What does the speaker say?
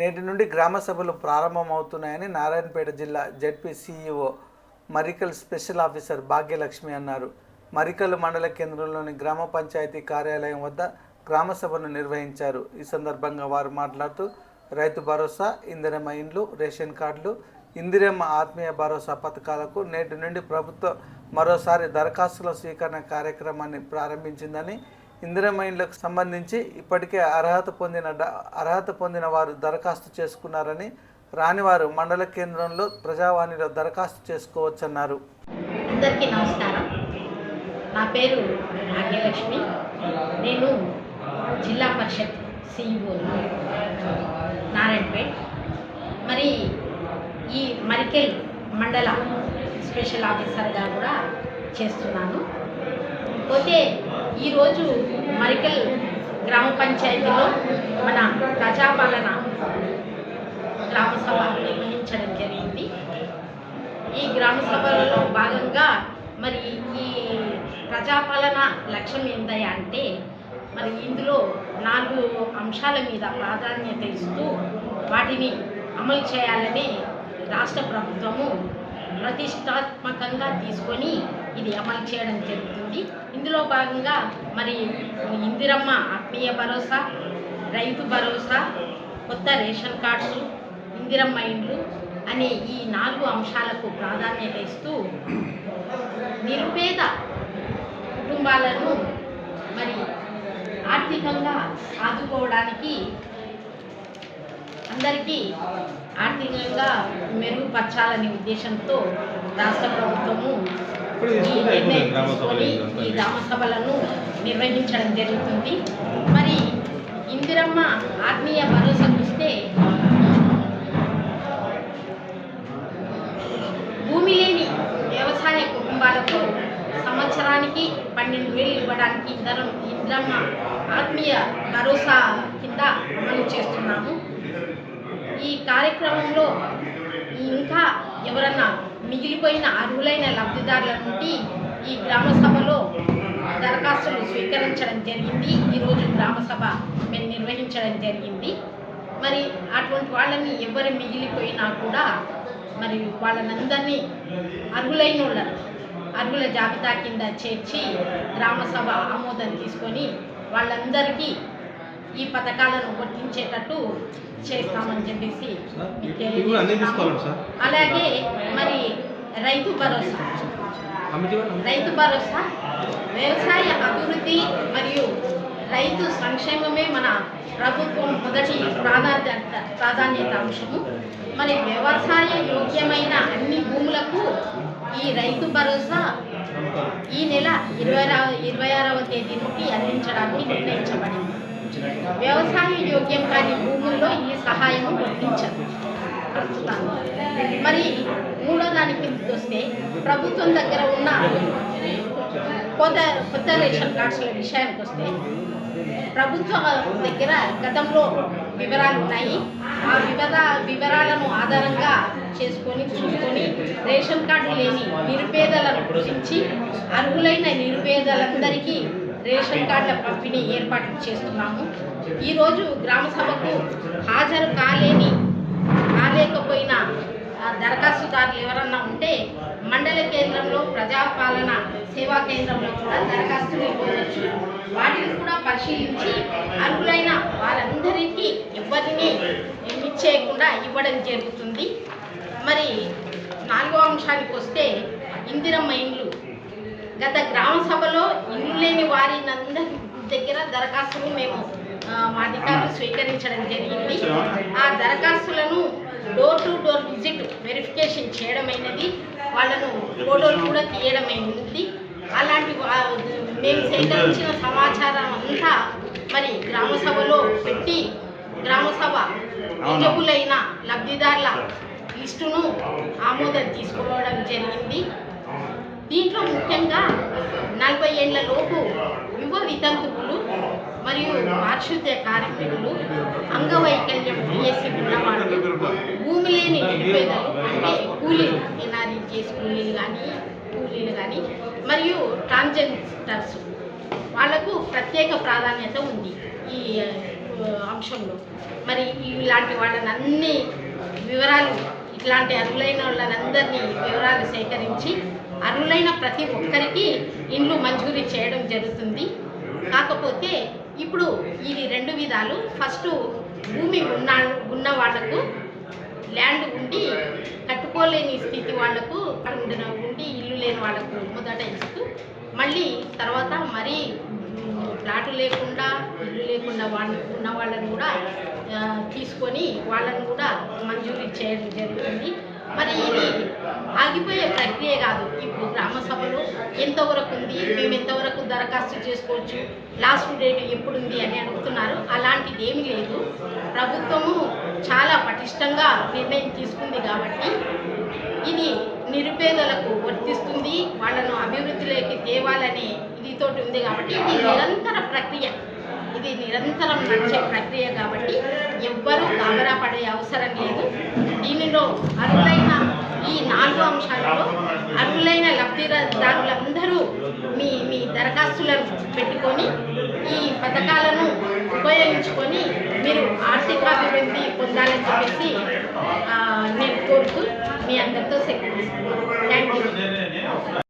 నేటి నుండి గ్రామ సభలు ప్రారంభమవుతున్నాయని నారాయణపేట జిల్లా ZP CEO Marikal special officer Bhagyalakshmi అన్నారు. మరికల్ మండల కేంద్రంలోని గ్రామ పంచాయతీ కార్యాలయం వద్ద గ్రామ సభను నిర్వహించారు. ఈ సందర్భంగా వారు మాట్లాడుతూ రైతు భరోసా ఇందిరమ్మ ఇండ్లు రేషన్ కార్డులు ఇందిరమ్మ ఆత్మీయ భరోసా పథకాలకు నేటి నుండి ప్రభుత్వం మరోసారి దరఖాస్తుల స్వీకరణ కార్యక్రమాన్ని ప్రారంభించిందని ఇందిరమ్మ సంబంధించి ఇప్పటికే అర్హత పొందిన అర్హత పొందిన వారు దరఖాస్తు చేసుకున్నారని రానివారు మండల కేంద్రంలో ప్రజావాణిలో దరఖాస్తు చేసుకోవచ్చన్నారు. అందరికీ నమస్కారం. నా పేరు భాగ్యలక్ష్మి నేను జిల్లా పరిషత్ సిఇఓ నారాయణపేట్. మరి ఈ మరికెల్ మండల స్పెషల్ ఆఫీసర్గా కూడా చేస్తున్నాను. పోతే ఈరోజు మరికల్ గ్రామ పంచాయతీలో మన ప్రజాపాలన గ్రామ సభ నిర్వహించడం జరిగింది. ఈ గ్రామ సభలలో భాగంగా మరి ఈ ప్రజాపాలన లక్ష్యం ఏందయ్యా అంటే మరి ఇందులో నాలుగు అంశాల మీద ప్రాధాన్యత ఇస్తూ వాటిని అమలు చేయాలని రాష్ట్ర ప్రభుత్వము ప్రతిష్టాత్మకంగా తీసుకొని ఇది అమలు చేయడం జరుగుతుంది. ఇందులో భాగంగా మరి ఇందిరమ్మ ఆత్మీయ భరోసా రైతు భరోసా కొత్త రేషన్ కార్డ్స్ ఇందిరమ్మ ఇండ్లు అనే ఈ నాలుగు అంశాలకు ప్రాధాన్యత ఇస్తూ నిరుపేద కుటుంబాలను మరి ఆర్థికంగా ఆదుకోవడానికి అందరికీ ఆర్థికంగా మెరుగుపరచాలనే ఉద్దేశంతో రాష్ట్ర ప్రభుత్వము నిర్ణయం తీసుకొని ఈ గ్రామ సభలను నిర్వహించడం జరుగుతుంది. మరి ఇందిరమ్మ ఆత్మీయ భరోసా చూస్తే భూమి లేని వ్యవసాయ కుటుంబాలకు సంవత్సరానికి పన్నెండు వేలు ఇవ్వడానికి ఇందరం ఇంద్రమ్మ ఆత్మీయ భరోసా కింద అమలు చేస్తున్నాము. ఈ కార్యక్రమంలో మిగిలిపోయిన అర్హులైన లబ్ధిదారుల నుండి ఈ గ్రామ సభలో దరఖాస్తులు స్వీకరించడం జరిగింది. ఈరోజు గ్రామ సభ మేము నిర్వహించడం జరిగింది. మరి అటువంటి వాళ్ళని ఎవరు మిగిలిపోయినా కూడా మరి వాళ్ళనందరినీ అర్హులైన వాళ్ళను అర్హుల జాబితా కింద చేర్చి గ్రామ సభ ఆమోదం తీసుకొని వాళ్ళందరికీ ఈ పథకాలను వర్తించేటట్టు చేస్తామని చెప్పేసి అలాగే మరి రైతు భరోసా. రైతు భరోసా వ్యవసాయ అభివృద్ధి మరియు రైతు సంక్షేమమే మన ప్రభుత్వం మొదటి ప్రాధాన్యత ప్రాధాన్యత అంశము. మరి వ్యవసాయ యోగ్యమైన అన్ని భూములకు ఈ రైతు భరోసా ఈ నెల ఇరవై ఇరవై ఆరవ తేదీ నుండి అందించడానికి నిర్ణయించబడింది. వ్యవసాయ యోగ్యం కాని భూముల్లో ఈ సహాయం వర్తించదు ప్రస్తుతం మరి మూడో దానికి వస్తే ప్రభుత్వం దగ్గర ఉన్న కొత్త కొత్త రేషన్ కార్డ్స్ల విషయానికి వస్తే ప్రభుత్వం దగ్గర గతంలో వివరాలు ఉన్నాయి. ఆ వివర వివరాలను ఆధారంగా చేసుకొని చూసుకొని రేషన్ కార్డు లేని నిరుపేదలను గురించి అర్హులైన నిరుపేదలందరికీ రేషన్ కార్డుల పంపిణీ ఏర్పాటు చేస్తున్నాము. ఈరోజు గ్రామ సభకు హాజరు కాలేని కాలేకపోయిన దరఖాస్తుదారులు ఎవరన్నా ఉంటే మండల కేంద్రంలో ప్రజాపాలన సేవా కేంద్రంలో కూడా దరఖాస్తులు ఇవ్వవచ్చు. వాటిని కూడా పరిశీలించి అర్హులైన వారందరికీ ఎవరిని మిస్ చేయకుండా ఇవ్వడం జరుగుతుంది. మరి నాలుగో అంశానికి వస్తే ఇందిరమ్మ ఇండ్లు గత గ్రామ సభలో ఇల్లు లేని వారి దగ్గర దరఖాస్తులు మేము మా అధికారులు స్వీకరించడం జరిగింది. ఆ దరఖాస్తులను door to door visit verification చేయడమైనది. వాళ్ళను ఫోటోలు కూడా తీయడమైనది అలాంటి వా- మేము సేకరించిన సమాచారం అంతా మరి గ్రామ సభలో పెట్టి గ్రామ సభ ఎలిజిబులైన లబ్ధిదారుల లిస్టును ఆమోదం తీసుకోవడం జరిగింది. దీంట్లో ముఖ్యంగా నలభై ఏళ్ళ లోపు యువ వితంతువులు మరియు పారిశుద్ధ్య కార్మికులు అంగవైకల్యం పిఎస్సి ఉన్నవాళ్ళు భూమి లేని నిరుపేదలు అంటే కూలీలు ఎన్ఆర్ఈ చేసి కూలీలు కానీ కూలీలు కానీ మరియు ట్రాన్జెండర్స్ వాళ్ళకు ప్రత్యేక ప్రాధాన్యత ఉంది ఈ అంశంలో. మరి ఇలాంటి వాళ్ళని అన్ని వివరాలు ఇట్లాంటి అర్హులైన వాళ్ళనందరినీ వివరాలు సేకరించి అర్హులైన ప్రతి ఒక్కరికి ఇండ్లు మంజూరీ చేయడం జరుగుతుంది. కాకపోతే ఇప్పుడు ఇది రెండు విధాలు ఫస్ట్ భూమి ఉన్న ఉన్న వాళ్ళకు ల్యాండ్ ఉండి కట్టుకోలేని స్థితి వాళ్ళకు ఉండిన ఉండి ఇల్లు లేని వాళ్ళకు మొదట ఇస్తూ మళ్ళీ తర్వాత మరీ మ్, లేకుండా ఇల్లు లేకుండా వాళ్ళ ఉన్న వాళ్ళని కూడా తీసుకొని వాళ్ళని కూడా మంజూరీ చేయడం జరుగుతుంది. మరి ఆగిపోయే ప్రక్రియ కాదు. ఇప్పుడు గ్రామ సభలో ఎంతవరకు ఉంది మేము ఎంతవరకు దరఖాస్తు చేసుకోవచ్చు లాస్ట్ డేట్ ఎప్పుడుంది అని అడుగుతున్నారు. అలాంటిది ఏమీ లేదు. ప్రభుత్వము చాలా పటిష్టంగా నిర్ణయం తీసుకుంది కాబట్టి ఇది నిరుపేదలకు వర్తిస్తుంది. వాళ్ళను అభివృద్ధిలోకి తేవాలనే ఇదితోటి ఉంది కాబట్టి ఇది నిరంతర ప్రక్రియ. ఇది నిరంతరం నడిచే ప్రక్రియ కాబట్టి ఎవ్వరూ గాబరా పడే అవసరం లేదు. దీనిలో అరుదైన ఈ నాలుగు అంశాలలో అర్హులైన లబ్ధిదారులందరూ మీ మీ దరఖాస్తులను పెట్టుకొని ఈ పథకాలను ఉపయోగించుకొని మీరు ఆర్థికాభివృద్ధి పొందాలని చెప్పేసి నేను కోరుతూ మీ అందరితో సెకండ్ థ్యాంక్ యూ